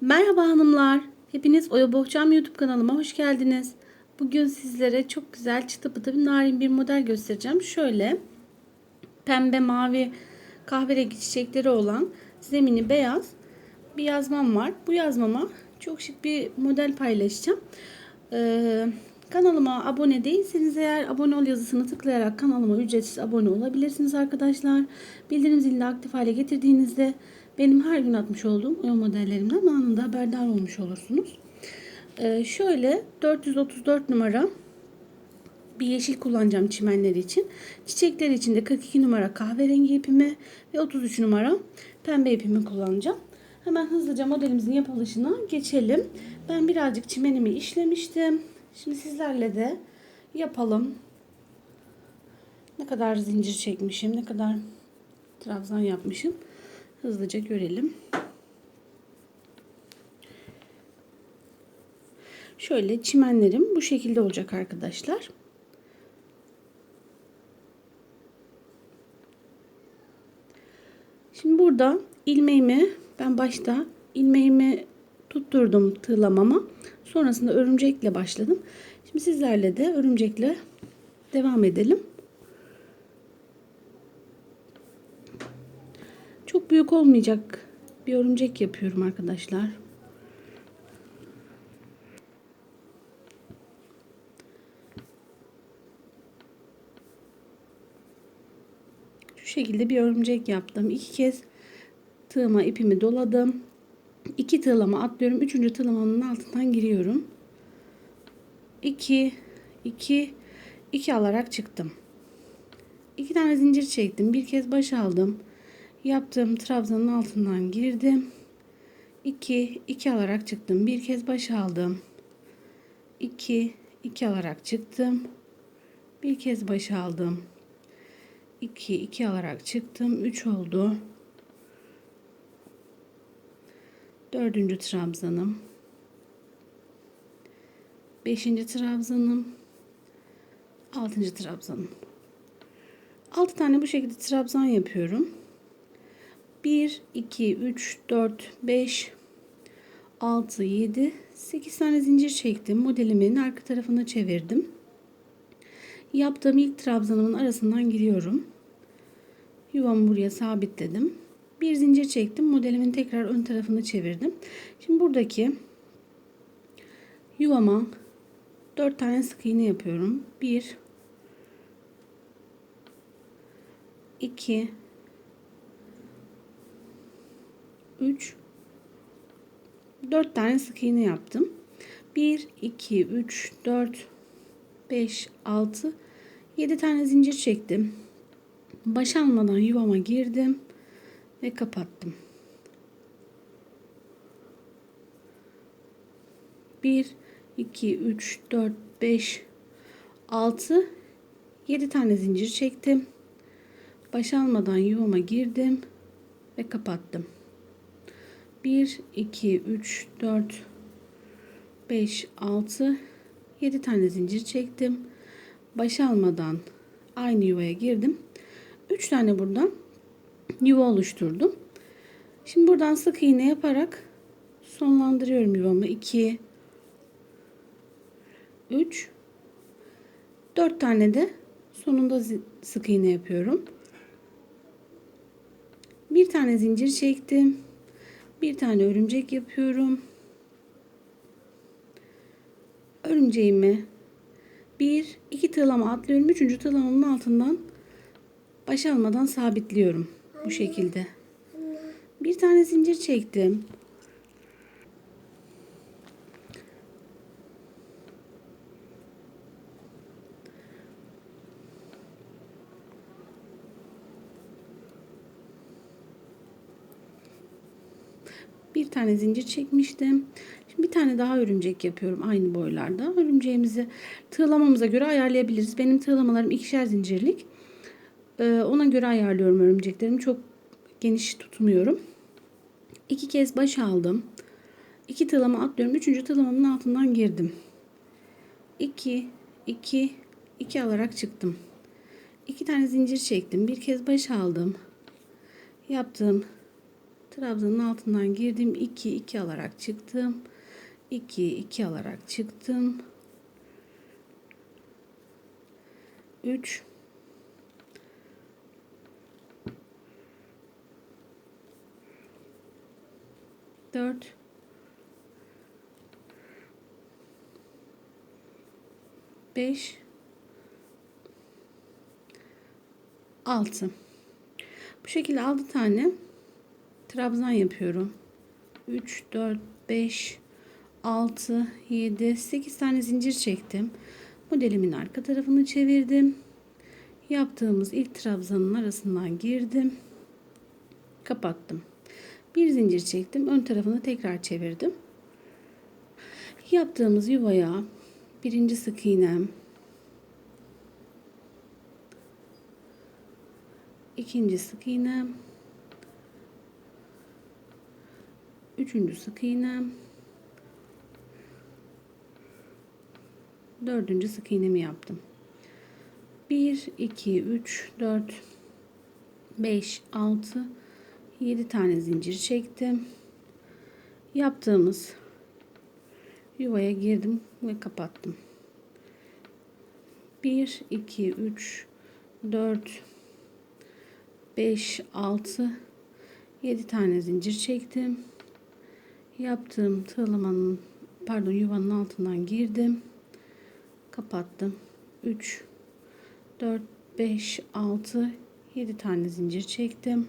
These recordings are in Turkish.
Merhaba hanımlar. Hepiniz Oya Bohçam YouTube kanalıma hoş geldiniz. Bugün sizlere çok güzel çıtı pıtı bir narin bir model göstereceğim. Şöyle pembe, mavi, kahverengi çiçekleri olan zemini beyaz bir yazmam var. Bu yazmama çok şık bir model paylaşacağım. Ee, kanalıma abone değilseniz eğer abone ol yazısını tıklayarak kanalıma ücretsiz abone olabilirsiniz arkadaşlar. Bildirim zilini aktif hale getirdiğinizde benim her gün atmış olduğum o modellerimden anında haberdar olmuş olursunuz. Ee, şöyle 434 numara bir yeşil kullanacağım çimenleri için. Çiçekler için de 42 numara kahverengi ipimi ve 33 numara pembe ipimi kullanacağım. Hemen hızlıca modelimizin yapılışına geçelim. Ben birazcık çimenimi işlemiştim. Şimdi sizlerle de yapalım. Ne kadar zincir çekmişim, ne kadar trabzan yapmışım. Hızlıca görelim. Şöyle çimenlerim bu şekilde olacak arkadaşlar. Şimdi burada ilmeğimi ben başta ilmeğimi tutturdum tığlamama. Sonrasında örümcekle başladım. Şimdi sizlerle de örümcekle devam edelim. Çok büyük olmayacak bir örümcek yapıyorum arkadaşlar. Şu şekilde bir örümcek yaptım. İki kez tığıma ipimi doladım. İki tığlama atlıyorum. Üçüncü tığlamanın altından giriyorum. 2 2 2 alarak çıktım. İki tane zincir çektim. Bir kez baş aldım. Yaptığım trabzanın altından girdim. 2 2 alarak çıktım. Bir kez baş aldım. 2 2 alarak çıktım. Bir kez baş aldım. 2 2 alarak çıktım. 3 oldu. Dördüncü trabzanım. Beşinci trabzanım. Altıncı trabzanım. Altı tane bu şekilde trabzan yapıyorum. 1, 2, 3, 4, 5, 6, 7, 8 tane zincir çektim. Modelimin arka tarafını çevirdim. Yaptığım ilk trabzanımın arasından giriyorum. Yuvamı buraya sabitledim. Bir zincir çektim. Modelimin tekrar ön tarafını çevirdim. Şimdi buradaki yuvama 4 tane sık iğne yapıyorum. 1 2 3 4 tane sık iğne yaptım. 1 2 3 4 5 6 7 tane zincir çektim. Baş almadan yuvama girdim ve kapattım. 1 2 3 4 5 6 7 tane zincir çektim. Baş almadan yuvama girdim ve kapattım. 1 2 3 4 5 6 7 tane zincir çektim. Baş almadan aynı yuvaya girdim. 3 tane buradan yuva oluşturdum. Şimdi buradan sık iğne yaparak sonlandırıyorum yuvamı. 2 3 4 tane de sonunda sık iğne yapıyorum. Bir tane zincir çektim. Bir tane örümcek yapıyorum. Örümceğimi bir iki tığlama atlıyorum. Üçüncü tığlamamın altından baş almadan sabitliyorum. Bu şekilde. Bir tane zincir çektim. Bir tane zincir çekmiştim. Şimdi bir tane daha örümcek yapıyorum aynı boylarda. Örümceğimizi tığlamamıza göre ayarlayabiliriz. Benim tığlamalarım ikişer zincirlik. Ee, ona göre ayarlıyorum örümceklerimi. Çok geniş tutmuyorum. İki kez baş aldım. İki tığlama atlıyorum. Üçüncü tığlamamın altından girdim. İki, iki, iki alarak çıktım. İki tane zincir çektim. Bir kez baş aldım. Yaptığım Trabzanın altından girdim. 2 2 alarak çıktım. 2 2 alarak çıktım. 3 4 5 6 bu şekilde 6 tane trabzan yapıyorum. 3 4 5 6 7 8 tane zincir çektim. Modelimin arka tarafını çevirdim. Yaptığımız ilk trabzanın arasından girdim. Kapattım. Bir zincir çektim ön tarafını tekrar çevirdim. Yaptığımız yuvaya birinci sık iğnem ikinci sık iğnem üçüncü sık iğnem dördüncü sık iğnemi yaptım. 1 2 3 4 5 6 7 tane zincir çektim. Yaptığımız yuvaya girdim ve kapattım. 1 2 3 4 5 6 7 tane zincir çektim yaptığım tığlamanın pardon yuvanın altından girdim. Kapattım. 3 4 5 6 7 tane zincir çektim.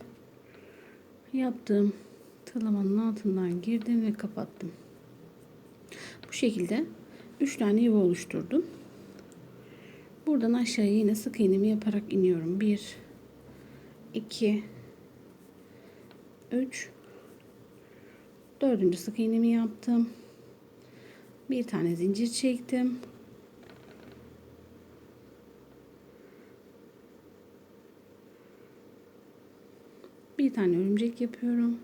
Yaptığım tığlamanın altından girdim ve kapattım. Bu şekilde 3 tane yuva oluşturdum. Buradan aşağıya yine sık iğnemi yaparak iniyorum. 1 2 3 dördüncü sık iğnemi yaptım. Bir tane zincir çektim. Bir tane örümcek yapıyorum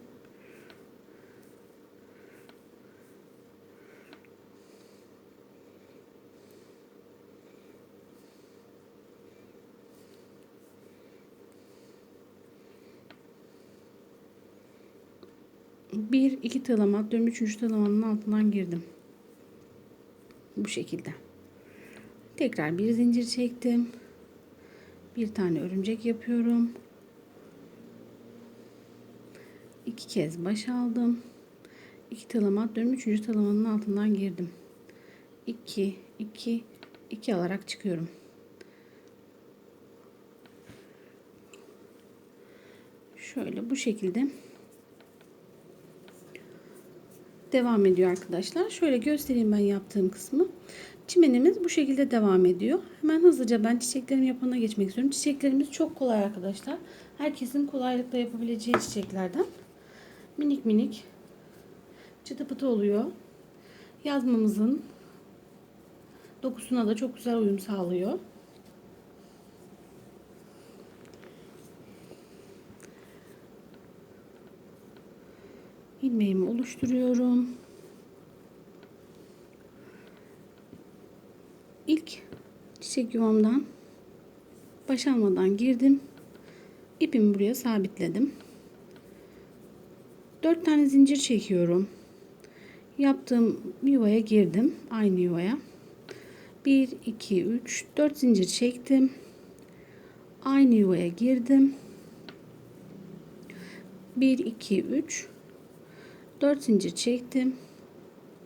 bir iki tığlama atlıyorum üçüncü tığlamanın altından girdim. Bu şekilde. Tekrar bir zincir çektim. Bir tane örümcek yapıyorum. İki kez baş aldım. İki tığlama atlıyorum üçüncü tığlamanın altından girdim. 2 2 2 alarak çıkıyorum. Şöyle bu şekilde devam ediyor arkadaşlar. Şöyle göstereyim ben yaptığım kısmı. Çimenimiz bu şekilde devam ediyor. Hemen hızlıca ben çiçeklerimi yapana geçmek istiyorum. Çiçeklerimiz çok kolay arkadaşlar. Herkesin kolaylıkla yapabileceği çiçeklerden. Minik minik çıtı pıtı oluyor. Yazmamızın dokusuna da çok güzel uyum sağlıyor. İlmeğimi oluşturuyorum. İlk çiçek yuvamdan baş almadan girdim. İpimi buraya sabitledim. 4 tane zincir çekiyorum. Yaptığım yuvaya girdim. Aynı yuvaya. 1 2 3 4 zincir çektim. Aynı yuvaya girdim. 1 2 3 4 zincir çektim.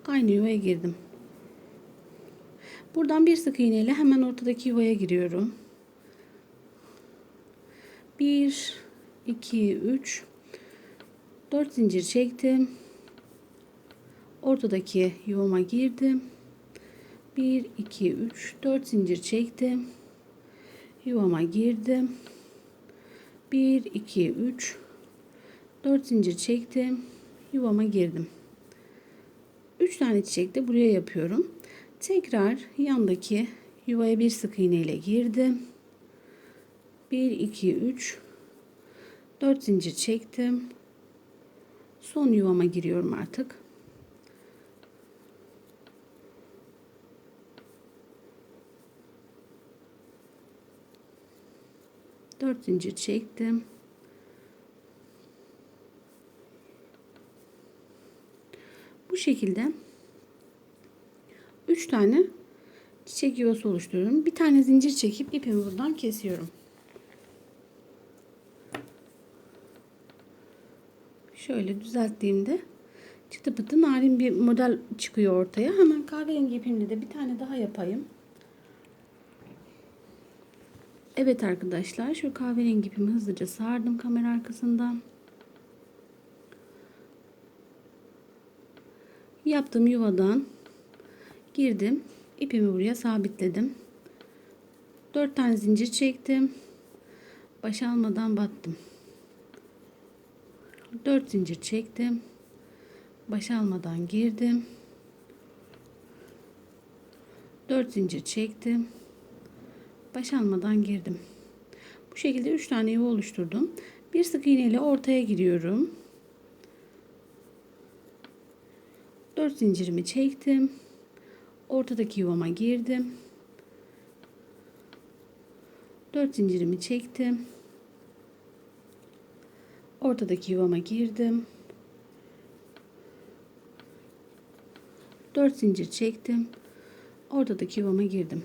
Aynı yuvaya girdim. Buradan bir sık iğne ile hemen ortadaki yuvaya giriyorum. 1 2 3 4 zincir çektim. Ortadaki yuvama girdim. 1 2 3 4 zincir çektim. Yuvama girdim. 1 2 3 4 zincir çektim yuvama girdim. 3 tane çiçek de buraya yapıyorum. Tekrar yandaki yuvaya bir sık iğne ile girdim. 1 2 3 4 zincir çektim. Son yuvama giriyorum artık. Dört zincir çektim. Bu şekilde 3 tane çiçek yuvası oluşturuyorum. Bir tane zincir çekip ipimi buradan kesiyorum. Şöyle düzelttiğimde çıtı pıtı narin bir model çıkıyor ortaya. Hemen kahverengi ipimle de bir tane daha yapayım. Evet arkadaşlar şu kahverengi ipimi hızlıca sardım kamera arkasından. Yaptığım yuvadan girdim. ipimi buraya sabitledim. 4 tane zincir çektim. Baş almadan battım. 4 zincir çektim. Baş almadan girdim. 4 zincir çektim. Baş almadan girdim. Bu şekilde 3 tane yuva oluşturdum. Bir sık iğne ile ortaya giriyorum. 4 zincirimi çektim. Ortadaki yuvama girdim. 4 zincirimi çektim. Ortadaki yuvama girdim. 4 zincir çektim. Ortadaki yuvama girdim.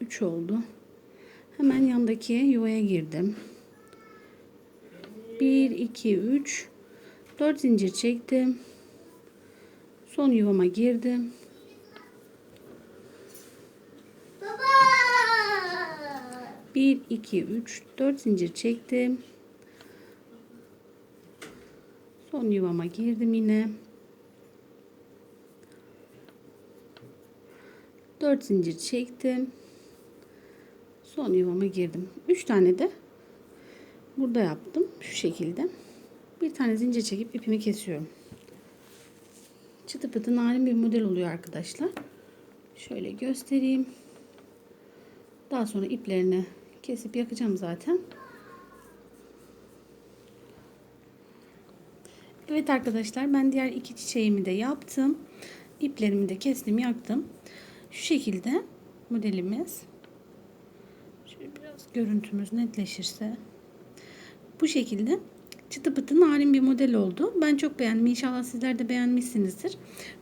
3 oldu. Hemen yandaki yuvaya girdim. 1 2 3 4 zincir çektim. Son yuvama girdim. Baba. 1 2 3 4 zincir çektim. Son yuvama girdim yine. 4 zincir çektim. Son yuvama girdim. 3 tane de burada yaptım. Şu şekilde. Bir tane zincir çekip ipimi kesiyorum. Çıtı pıtı narin bir model oluyor arkadaşlar. Şöyle göstereyim. Daha sonra iplerini kesip yakacağım zaten. Evet arkadaşlar ben diğer iki çiçeğimi de yaptım. İplerimi de kestim yaktım. Şu şekilde modelimiz. Şöyle biraz görüntümüz netleşirse. Bu şekilde çıtı pıtı narin bir model oldu. Ben çok beğendim. İnşallah sizler de beğenmişsinizdir.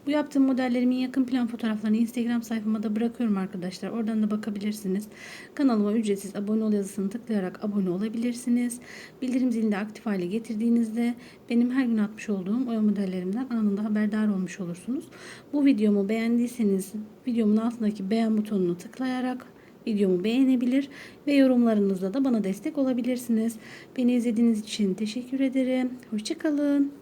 Bu yaptığım modellerimin yakın plan fotoğraflarını Instagram sayfama da bırakıyorum arkadaşlar. Oradan da bakabilirsiniz. Kanalıma ücretsiz abone ol yazısını tıklayarak abone olabilirsiniz. Bildirim zilini de aktif hale getirdiğinizde benim her gün atmış olduğum oya modellerimden anında haberdar olmuş olursunuz. Bu videomu beğendiyseniz videomun altındaki beğen butonunu tıklayarak videomu beğenebilir ve yorumlarınızla da bana destek olabilirsiniz. Beni izlediğiniz için teşekkür ederim. Hoşçakalın.